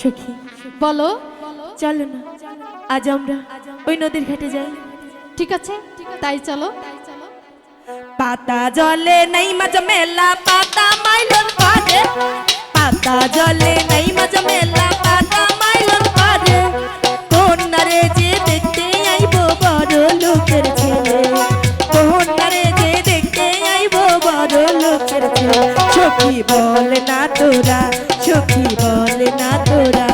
সখী, বলো, চলো না। আজ আমরা ওই নদীর ঘাটে যাই। ঠিক আছে? তাই চলো। পাতা জলে নাই মাঝ মেলা, পাতা মাইলন পারে পাতা জলে সখী বল না তোরা সখী বল না তোরা।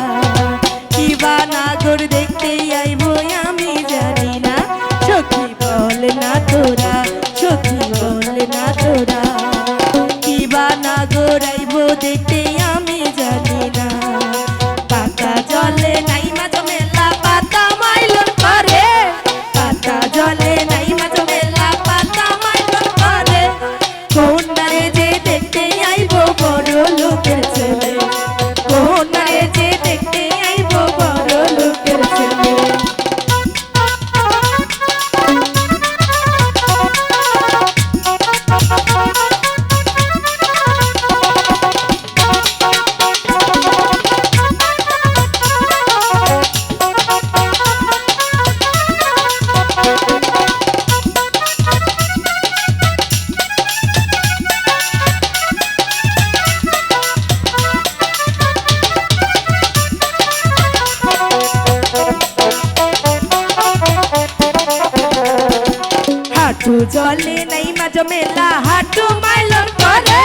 হাঁটু জলে নাই মাঝ মেলা, হাঁটু মাইলন করে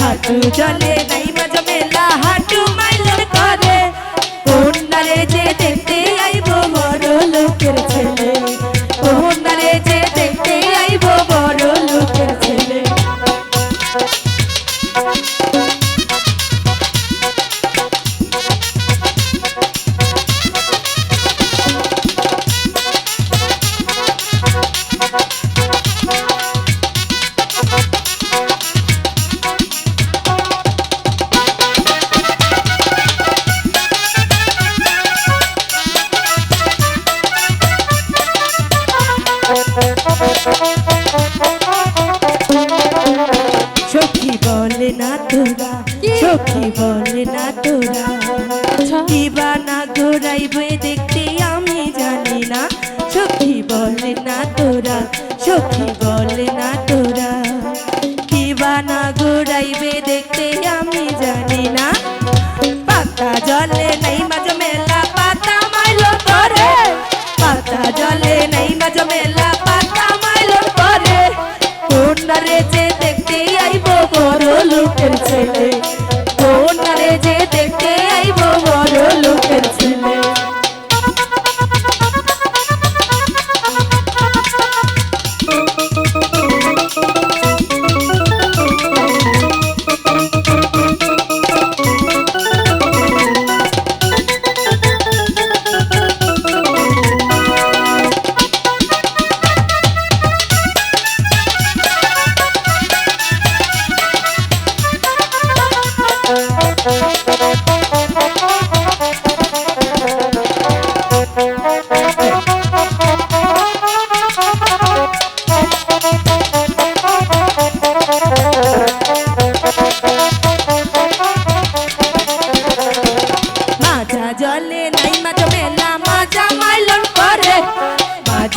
হাঁটু জলে নাই মাঝ মেলা, হাঁটু মাইলন করে কন্যারে যে দেখতে আইব বড় লোকের ছেলে? কন্যারে যে দেখতে আইব বড় লোকের ছেলে? না তোরা সখী বলে না তোরা কি বানা না ঘোরাইবে দেখতে?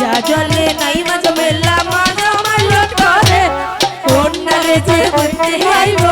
মাজা জলে নাই মাঝ মেলা মাজা মাইলন করে। কন্যারে যে দেখতে আইব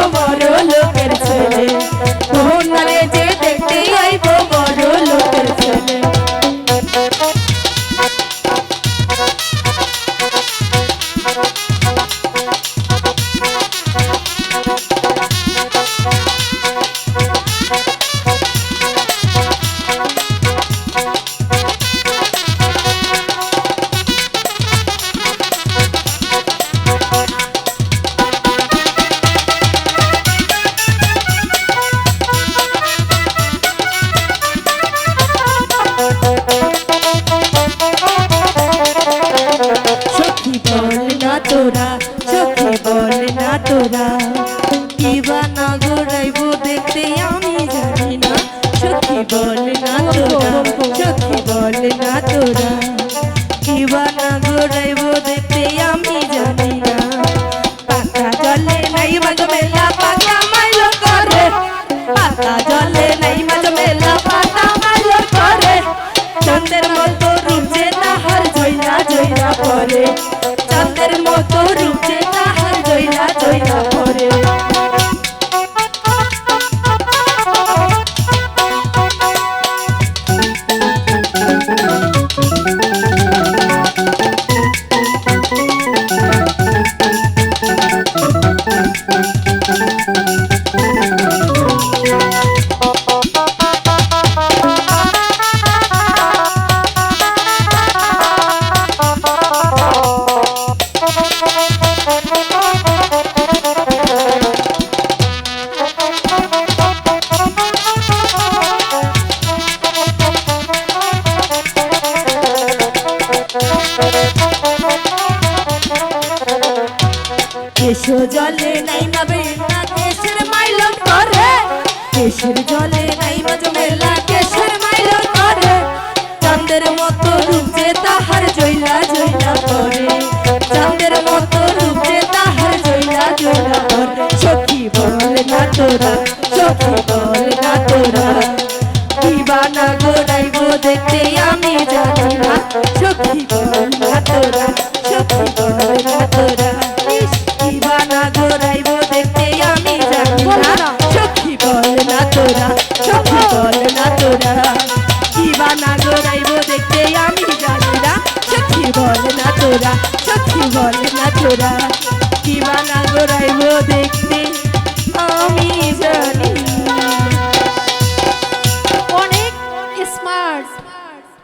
পাতা জলে নাই মাঝ মেলা, পাতা মাঝে পরে। চন্দ্রের মতো রুমছে তাহার জৈনা জৈনা পরে। চন্দ্রের মতো চোখো জলে নাই না কেশের মাইলন করে। কেশের জলে নাই মাঝে মেলা, কেশের মাইলন করে। চাঁদের মতো রূপে তাহার জইলা জইলা করে। চাঁদের মতো রূপে তাহার জইলা জইলা করে। সখী বল না তোরা, সখী বল না তোরা। দিবানা গোড়াইব দেখতে আমি জানি না। সখী বল না তোরা, সখী বল না তোরা। তোরা সত্যি বলে না তোরা দিবানা গোড়াইব দেখতে? আমি জানি